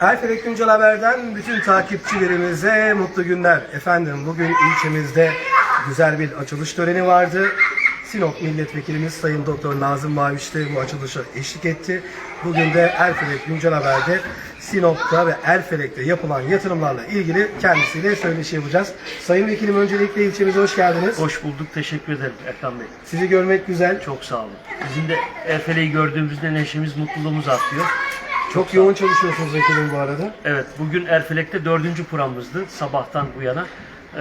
Erfelek Güncel Haber'den bütün takipçilerimize mutlu günler. Efendim bugün ilçemizde güzel bir açılış töreni vardı. Sinop Milletvekilimiz Sayın Doktor Nazım Maviş de bu açılışa eşlik etti. Bugün de Erfelek Güncel Haber'de Sinop'ta ve Erfelek'te yapılan yatırımlarla ilgili kendisiyle söyleşi yapacağız. Sayın Vekilim öncelikle ilçemize hoş geldiniz. Hoş bulduk, teşekkür ederim Erkan Bey. Sizi görmek güzel. Çok sağ olun. Bizim de Erfele'yi gördüğümüzde neşemiz, mutluluğumuz artıyor. Çok yoğun çalışıyorsunuz vekilim bu arada. Evet, bugün Erfelek'te dördüncü programımızdı sabahtan bu yana. Ee,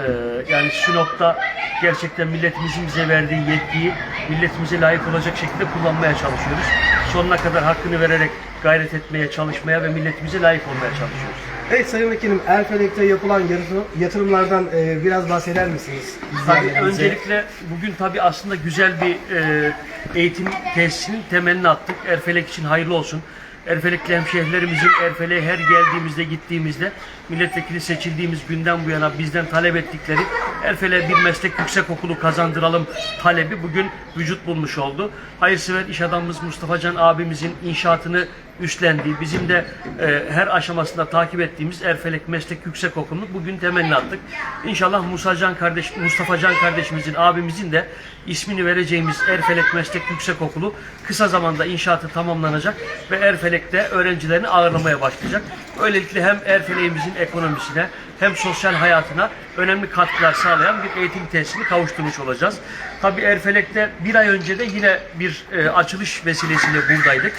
yani Sinop'ta gerçekten milletimizin bize verdiği yetkiyi milletimize layık olacak şekilde kullanmaya çalışıyoruz. Sonuna kadar hakkını vererek gayret etmeye, çalışmaya ve milletimize layık olmaya çalışıyoruz. Evet Sayın Vekilim Erfelek'te yapılan yatırım- yatırımlardan e, biraz bahseder misiniz? Tabii izleyenlerimize? öncelikle bugün tabii aslında güzel bir e, eğitim tesisinin temelini attık. Erfelek için hayırlı olsun. Erfelekli hemşehrilerimizin Erfelek'e her geldiğimizde gittiğimizde milletvekili seçildiğimiz günden bu yana bizden talep ettikleri Erfelek'e bir meslek yüksekokulu kazandıralım talebi bugün vücut bulmuş oldu. Hayırsever iş adamımız Mustafa Can abimizin inşaatını üstlendiği, bizim de e, her aşamasında takip ettiğimiz Erfelek Meslek Yüksekokulu'nu bugün temelini attık. İnşallah Musa Can kardeş, Mustafa Can kardeşimizin, abimizin de ismini vereceğimiz Erfelek Meslek Yüksekokulu kısa zamanda inşaatı tamamlanacak ve Erfelek'te öğrencilerini ağırlamaya başlayacak. Böylelikle hem Erfelek'imizin ekonomisine hem sosyal hayatına önemli katkılar sağlayan bir eğitim tesisini kavuşturmuş olacağız. Tabii Erfelek'te bir ay önce de yine bir e, açılış vesilesiyle buradaydık.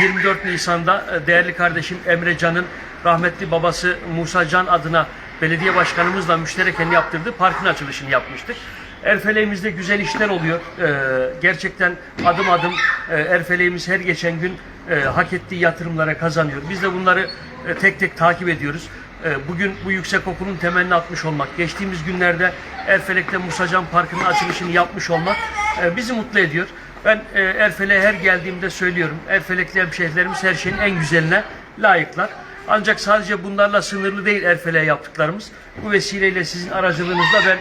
24 Nisan'da e, değerli kardeşim Emre Can'ın rahmetli babası Musa Can adına belediye başkanımızla müştereken yaptırdığı parkın açılışını yapmıştık. Erfeleğimizde güzel işler oluyor. Ee, gerçekten adım adım e, Erfeleğimiz her geçen gün e, hak ettiği yatırımlara kazanıyor. Biz de bunları e, tek tek takip ediyoruz. E, bugün bu yüksek okulun temelini atmış olmak, geçtiğimiz günlerde Erfelek'te Musacan Parkı'nın açılışını yapmış olmak e, bizi mutlu ediyor. Ben e, Erfelek'e her geldiğimde söylüyorum. Erfelekli hemşehrilerimiz her şeyin en güzeline layıklar. Ancak sadece bunlarla sınırlı değil Erfelek'e yaptıklarımız. Bu vesileyle sizin aracılığınızla ben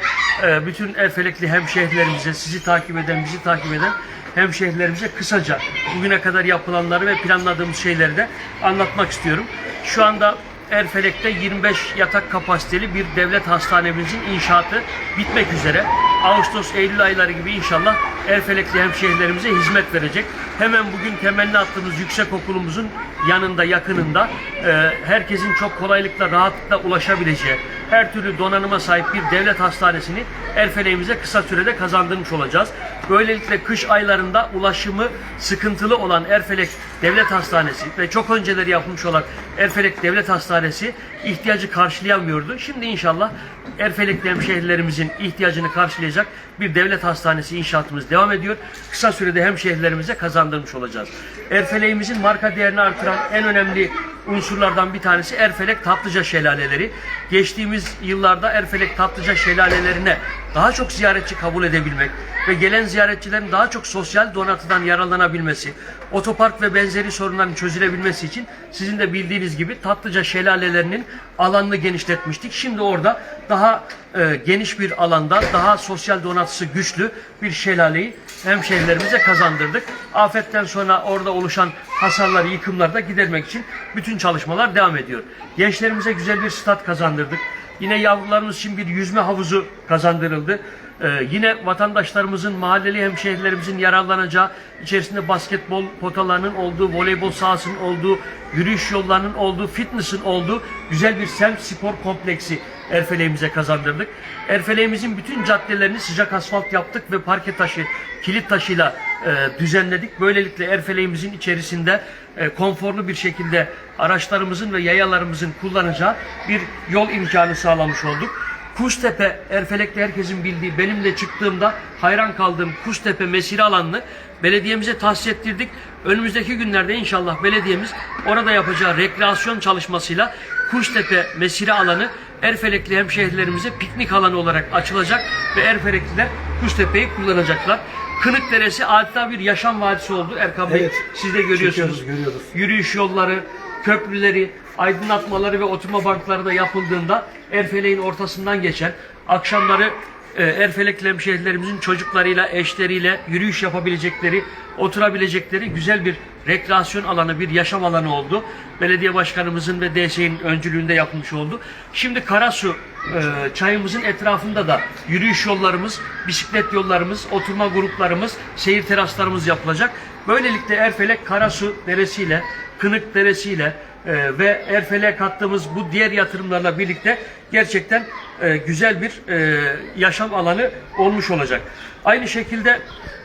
e, bütün Erfelekli hemşehrilerimize, sizi takip eden, bizi takip eden hemşehrilerimize kısaca bugüne kadar yapılanları ve planladığımız şeyleri de anlatmak istiyorum. Şu anda Erfelek'te 25 yatak kapasiteli bir devlet hastanemizin inşaatı bitmek üzere. Ağustos, Eylül ayları gibi inşallah Erfelekli hemşehrilerimize hizmet verecek. Hemen bugün temelini attığımız yüksek okulumuzun yanında, yakınında e, herkesin çok kolaylıkla, rahatlıkla ulaşabileceği her türlü donanıma sahip bir devlet hastanesini Erfelek'imize kısa sürede kazandırmış olacağız. Böylelikle kış aylarında ulaşımı sıkıntılı olan Erfelek Devlet Hastanesi ve çok önceleri yapılmış olan Erfelek Devlet Hastanesi ihtiyacı karşılayamıyordu. Şimdi inşallah Erfelekli hemşehrilerimizin ihtiyacını karşılayacak bir devlet hastanesi inşaatımız devam ediyor. Kısa sürede hemşehrilerimize kazandırmış olacağız. Erfelek'imizin marka değerini artıran en önemli unsurlardan bir tanesi Erfelek Tatlıca Şelaleleri. Geçtiğimiz yıllarda Erfelek Tatlıca Şelalelerine daha çok ziyaretçi kabul edebilmek ve gelen ziyaretçilerin daha çok sosyal donatıdan yararlanabilmesi, otopark ve benzeri sorunların çözülebilmesi için sizin de bildiğiniz gibi Tatlıca Şelalelerinin alanını genişletmiştik. Şimdi orada daha e, geniş bir alanda, daha sosyal donatısı güçlü bir şelaleyi hemşehrilerimize kazandırdık. Afetten sonra orada oluşan hasarları, yıkımları da gidermek için bütün çalışmalar devam ediyor. Gençlerimize güzel bir stat kazandırdık. Yine yavrularımız için bir yüzme havuzu kazandırıldı. Ee, yine vatandaşlarımızın, mahalleli hemşehrilerimizin yararlanacağı, içerisinde basketbol potalarının olduğu, voleybol sahasının olduğu, yürüyüş yollarının olduğu, fitness'ın olduğu güzel bir semt spor kompleksi Erfeleğimize kazandırdık. Erfeleğimizin bütün caddelerini sıcak asfalt yaptık ve parke taşı, kilit taşıyla e, düzenledik. Böylelikle Erfeleğimizin içerisinde e, konforlu bir şekilde araçlarımızın ve yayalarımızın kullanacağı bir yol imkanı sağlamış olduk. Kuştepe, Erfelek'te herkesin bildiği, benim de çıktığımda hayran kaldığım Kuştepe mesire alanını belediyemize tahsis ettirdik. Önümüzdeki günlerde inşallah belediyemiz orada yapacağı rekreasyon çalışmasıyla Kuştepe mesire alanı Erfelekli hemşehrilerimize piknik alanı olarak açılacak ve Erfelekliler Kuştepe'yi kullanacaklar. Kınık Deresi adeta bir yaşam vadisi oldu Erkan Bey. Evet. Siz de görüyorsunuz. Görüyoruz. Yürüyüş yolları, köprüleri, aydınlatmaları ve oturma bankları da yapıldığında Erfelek'in ortasından geçen akşamları e, Erfelekli hemşehrilerimizin çocuklarıyla, eşleriyle yürüyüş yapabilecekleri oturabilecekleri güzel bir rekreasyon alanı, bir yaşam alanı oldu. Belediye başkanımızın ve DSİ'nin öncülüğünde yapılmış oldu. Şimdi Karasu e, çayımızın etrafında da yürüyüş yollarımız, bisiklet yollarımız, oturma gruplarımız, seyir teraslarımız yapılacak. Böylelikle Erfelek Karasu Deresi'yle, Kınık Deresi'yle e, ve Erfelek'e kattığımız bu diğer yatırımlarla birlikte gerçekten e, güzel bir e, yaşam alanı olmuş olacak. Aynı şekilde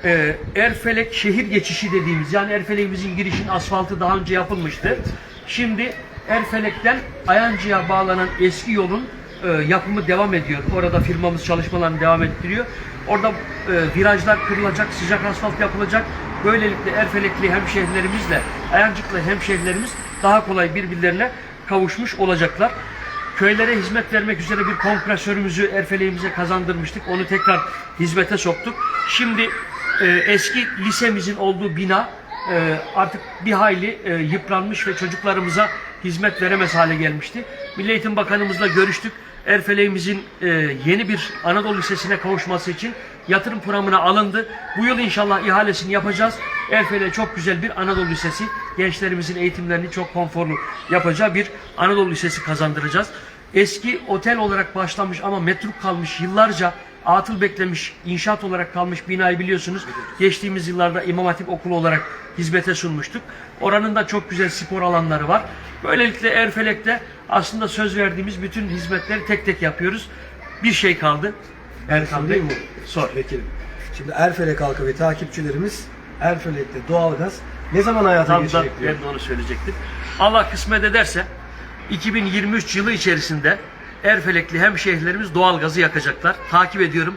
e, Erfelek şehir geçişi dediğimiz yani Erfelek'imizin girişin asfaltı daha önce yapılmıştı. Şimdi Erfelek'ten Ayancı'ya bağlanan eski yolun e, yapımı devam ediyor. Orada firmamız çalışmalarını devam ettiriyor. Orada e, virajlar kırılacak, sıcak asfalt yapılacak. Böylelikle Erfelekli hemşehrilerimizle Ayancıklı hemşehrilerimiz daha kolay birbirlerine kavuşmuş olacaklar. Köylere hizmet vermek üzere bir kompresörümüzü Erfeleğimize kazandırmıştık. Onu tekrar hizmete soktuk. Şimdi e, eski lisemizin olduğu bina e, artık bir hayli e, yıpranmış ve çocuklarımıza hizmet veremez hale gelmişti. Milli Eğitim Bakanımızla görüştük. Erfeleğimizin e, yeni bir Anadolu Lisesi'ne kavuşması için yatırım programına alındı. Bu yıl inşallah ihalesini yapacağız. Erfele'ye çok güzel bir Anadolu Lisesi, gençlerimizin eğitimlerini çok konforlu yapacağı bir Anadolu Lisesi kazandıracağız. Eski otel olarak başlamış ama metruk kalmış yıllarca atıl beklemiş, inşaat olarak kalmış binayı biliyorsunuz. Geçtiğimiz yıllarda İmam Hatip Okulu olarak hizmete sunmuştuk. Oranın da çok güzel spor alanları var. Böylelikle Erfelek'te aslında söz verdiğimiz bütün hizmetleri tek tek yapıyoruz. Bir şey kaldı. Erkan mi? Sor. Vekilim. Şimdi Erfelek halkı ve takipçilerimiz Erfelek'te doğalgaz ne zaman hayata Tam da geçecek diyor. ben de onu söyleyecektim. Allah kısmet ederse 2023 yılı içerisinde Erfelekli hemşehrilerimiz doğalgazı yakacaklar. Takip ediyorum.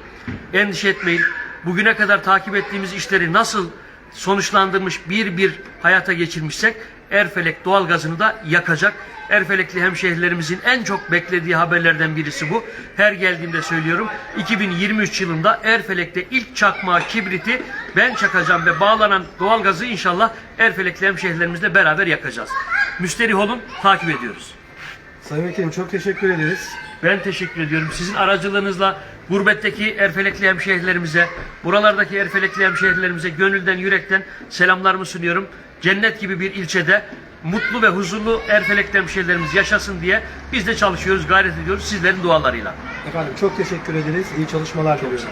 Endişe etmeyin. Bugüne kadar takip ettiğimiz işleri nasıl sonuçlandırmış bir bir hayata geçirmişsek Erfelek doğalgazını da yakacak. Erfelekli hemşehrilerimizin en çok beklediği haberlerden birisi bu. Her geldiğimde söylüyorum. 2023 yılında Erfelek'te ilk çakmağı kibriti ben çakacağım ve bağlanan doğalgazı inşallah Erfelekli hemşehrilerimizle beraber yakacağız. Müsterih olun, takip ediyoruz. Sayın Vekilim çok teşekkür ederiz. Ben teşekkür ediyorum. Sizin aracılığınızla gurbetteki Erfelekli hemşehrilerimize, buralardaki Erfelekli hemşehrilerimize gönülden, yürekten selamlarımı sunuyorum. Cennet gibi bir ilçede mutlu ve huzurlu Erfelekli hemşehrilerimiz yaşasın diye biz de çalışıyoruz, gayret ediyoruz sizlerin dualarıyla. Efendim çok teşekkür ederiz. İyi çalışmalar diliyorum.